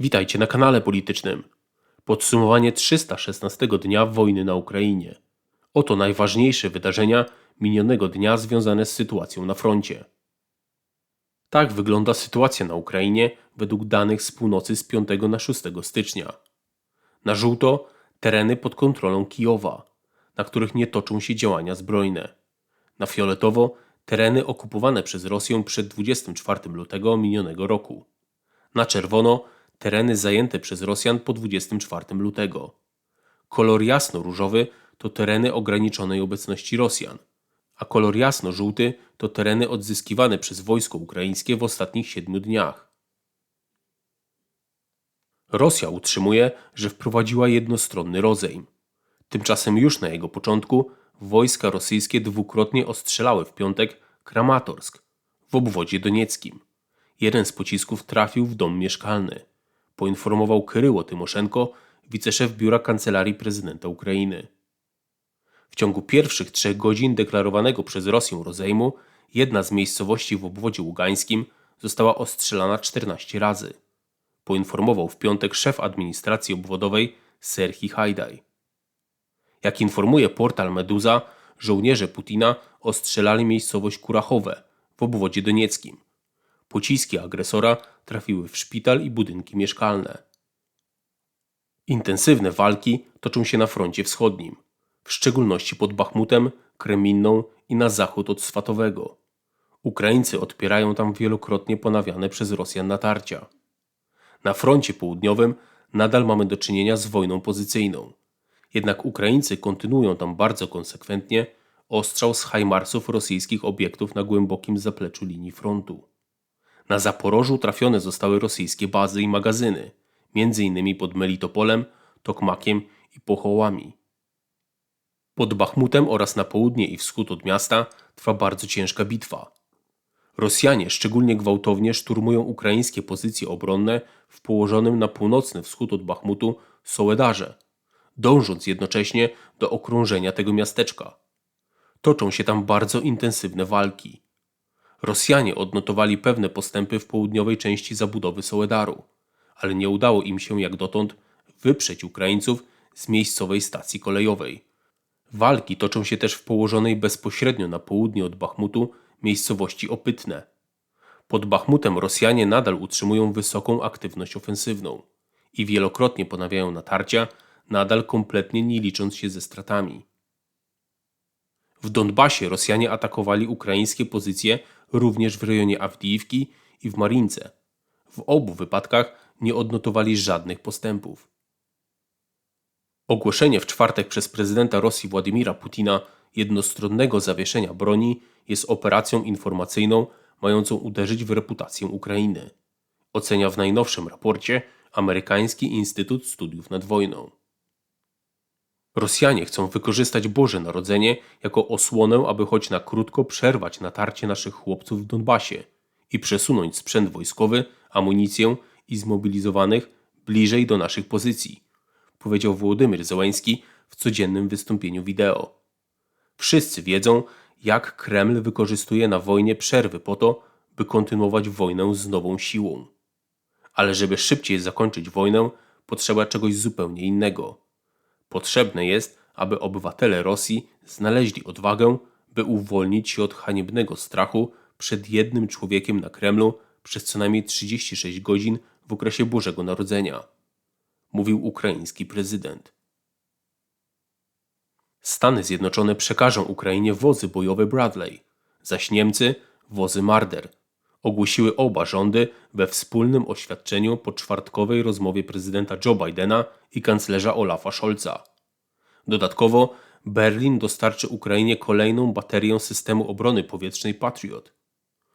Witajcie na kanale politycznym. Podsumowanie 316 dnia wojny na Ukrainie. Oto najważniejsze wydarzenia minionego dnia związane z sytuacją na froncie. Tak wygląda sytuacja na Ukrainie według danych z północy z 5 na 6 stycznia. Na żółto tereny pod kontrolą Kijowa, na których nie toczą się działania zbrojne. Na fioletowo tereny okupowane przez Rosję przed 24 lutego minionego roku. Na czerwono tereny zajęte przez Rosjan po 24 lutego. Kolor jasno-różowy to tereny ograniczonej obecności Rosjan, a kolor jasno-żółty to tereny odzyskiwane przez wojsko ukraińskie w ostatnich siedmiu dniach. Rosja utrzymuje, że wprowadziła jednostronny rozejm. Tymczasem już na jego początku wojska rosyjskie dwukrotnie ostrzelały w piątek Kramatorsk w obwodzie donieckim. Jeden z pocisków trafił w dom mieszkalny poinformował Kryło Tymoszenko, wiceszef biura kancelarii prezydenta Ukrainy. W ciągu pierwszych trzech godzin deklarowanego przez Rosję rozejmu, jedna z miejscowości w obwodzie ługańskim została ostrzelana 14 razy. Poinformował w piątek szef administracji obwodowej Serhii Hajdaj. Jak informuje portal Meduza, żołnierze Putina ostrzelali miejscowość Kurachowe w obwodzie donieckim – Pociski agresora trafiły w szpital i budynki mieszkalne. Intensywne walki toczą się na froncie wschodnim, w szczególności pod Bachmutem, Kreminną i na zachód od Swatowego. Ukraińcy odpierają tam wielokrotnie ponawiane przez Rosjan natarcia. Na froncie południowym nadal mamy do czynienia z wojną pozycyjną. Jednak Ukraińcy kontynuują tam bardzo konsekwentnie ostrzał z hajmarsów rosyjskich obiektów na głębokim zapleczu linii frontu. Na Zaporożu trafione zostały rosyjskie bazy i magazyny, m.in. pod Melitopolem, Tokmakiem i Pochołami. Pod Bachmutem oraz na południe i wschód od miasta trwa bardzo ciężka bitwa. Rosjanie szczególnie gwałtownie szturmują ukraińskie pozycje obronne w położonym na północny wschód od Bachmutu Sołedarze, dążąc jednocześnie do okrążenia tego miasteczka. Toczą się tam bardzo intensywne walki. Rosjanie odnotowali pewne postępy w południowej części zabudowy Sołedaru, ale nie udało im się jak dotąd wyprzeć Ukraińców z miejscowej stacji kolejowej. Walki toczą się też w położonej bezpośrednio na południe od Bachmutu miejscowości Opytne. Pod Bachmutem Rosjanie nadal utrzymują wysoką aktywność ofensywną i wielokrotnie ponawiają natarcia, nadal kompletnie nie licząc się ze stratami. W Donbasie Rosjanie atakowali ukraińskie pozycje również w rejonie Awdijiwki i w Marince. W obu wypadkach nie odnotowali żadnych postępów. Ogłoszenie w czwartek przez prezydenta Rosji Władimira Putina jednostronnego zawieszenia broni jest operacją informacyjną mającą uderzyć w reputację Ukrainy. Ocenia w najnowszym raporcie Amerykański Instytut Studiów nad Wojną. Rosjanie chcą wykorzystać Boże Narodzenie jako osłonę, aby choć na krótko przerwać natarcie naszych chłopców w Donbasie i przesunąć sprzęt wojskowy, amunicję i zmobilizowanych bliżej do naszych pozycji, powiedział Włodymyr Zełański w codziennym wystąpieniu wideo. Wszyscy wiedzą, jak Kreml wykorzystuje na wojnie przerwy po to, by kontynuować wojnę z nową siłą. Ale żeby szybciej zakończyć wojnę, potrzeba czegoś zupełnie innego – Potrzebne jest, aby obywatele Rosji znaleźli odwagę, by uwolnić się od haniebnego strachu przed jednym człowiekiem na Kremlu przez co najmniej 36 godzin w okresie Bożego Narodzenia, mówił ukraiński prezydent. Stany Zjednoczone przekażą Ukrainie wozy bojowe Bradley, zaś Niemcy wozy Marder. Ogłosiły oba rządy we wspólnym oświadczeniu po czwartkowej rozmowie prezydenta Joe Bidena i kanclerza Olafa Scholza. Dodatkowo Berlin dostarczy Ukrainie kolejną baterię systemu obrony powietrznej Patriot.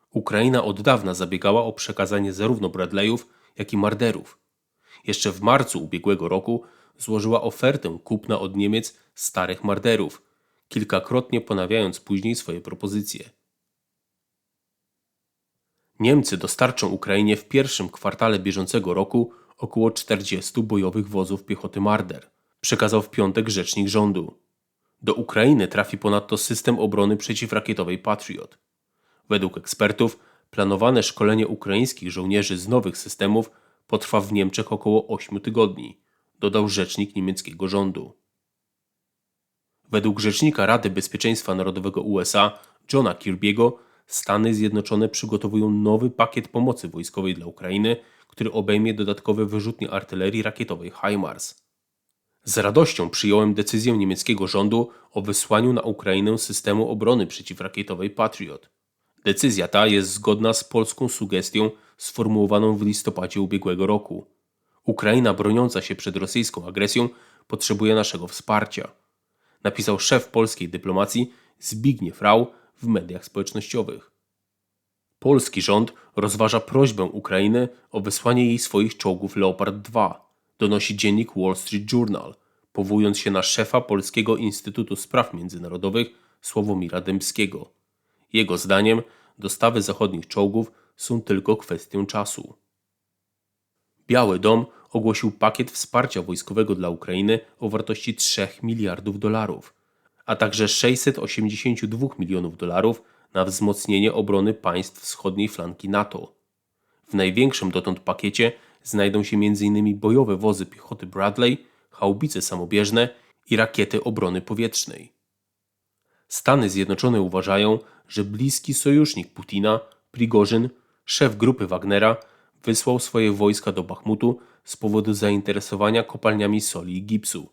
Ukraina od dawna zabiegała o przekazanie zarówno Bradleyów, jak i Marderów. Jeszcze w marcu ubiegłego roku złożyła ofertę kupna od Niemiec starych Marderów, kilkakrotnie ponawiając później swoje propozycje. Niemcy dostarczą Ukrainie w pierwszym kwartale bieżącego roku około 40 bojowych wozów piechoty Marder, przekazał w piątek rzecznik rządu. Do Ukrainy trafi ponadto system obrony przeciwrakietowej Patriot. Według ekspertów planowane szkolenie ukraińskich żołnierzy z nowych systemów potrwa w Niemczech około 8 tygodni, dodał rzecznik niemieckiego rządu. Według rzecznika Rady Bezpieczeństwa Narodowego USA Johna Kirby'ego Stany Zjednoczone przygotowują nowy pakiet pomocy wojskowej dla Ukrainy, który obejmie dodatkowe wyrzutnie artylerii rakietowej HIMARS. Z radością przyjąłem decyzję niemieckiego rządu o wysłaniu na Ukrainę systemu obrony przeciwrakietowej Patriot. Decyzja ta jest zgodna z polską sugestią sformułowaną w listopadzie ubiegłego roku. Ukraina broniąca się przed rosyjską agresją potrzebuje naszego wsparcia, napisał szef polskiej dyplomacji Zbigniew Rau w mediach społecznościowych. Polski rząd rozważa prośbę Ukrainy o wysłanie jej swoich czołgów Leopard 2, donosi dziennik Wall Street Journal, powołując się na szefa Polskiego Instytutu Spraw Międzynarodowych Sławomira Dębskiego. Jego zdaniem dostawy zachodnich czołgów są tylko kwestią czasu. Biały Dom ogłosił pakiet wsparcia wojskowego dla Ukrainy o wartości 3 miliardów dolarów, a także 682 milionów dolarów na wzmocnienie obrony państw wschodniej flanki NATO. W największym dotąd pakiecie znajdą się m.in. bojowe wozy piechoty Bradley, haubice samobieżne i rakiety obrony powietrznej. Stany Zjednoczone uważają, że bliski sojusznik Putina, Prigorzyn, szef grupy Wagnera, wysłał swoje wojska do Bachmutu z powodu zainteresowania kopalniami soli i gipsu.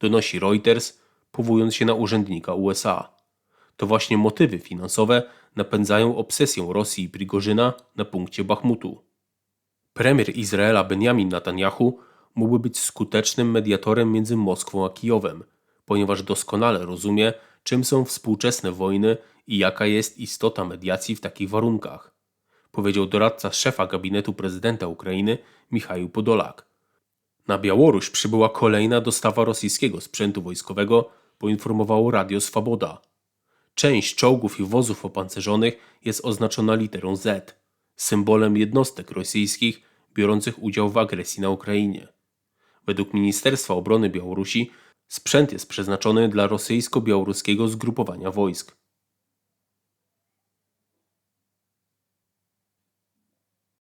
Donosi Reuters, powołując się na urzędnika USA. To właśnie motywy finansowe napędzają obsesję Rosji i Prigorzyna na punkcie Bachmutu. Premier Izraela Benjamin Netanyahu mógłby być skutecznym mediatorem między Moskwą a Kijowem, ponieważ doskonale rozumie, czym są współczesne wojny i jaka jest istota mediacji w takich warunkach, powiedział doradca szefa gabinetu prezydenta Ukrainy Michał Podolak. Na Białoruś przybyła kolejna dostawa rosyjskiego sprzętu wojskowego, poinformowało Radio Swoboda. Część czołgów i wozów opancerzonych jest oznaczona literą Z, symbolem jednostek rosyjskich biorących udział w agresji na Ukrainie. Według Ministerstwa Obrony Białorusi sprzęt jest przeznaczony dla rosyjsko-białoruskiego zgrupowania wojsk.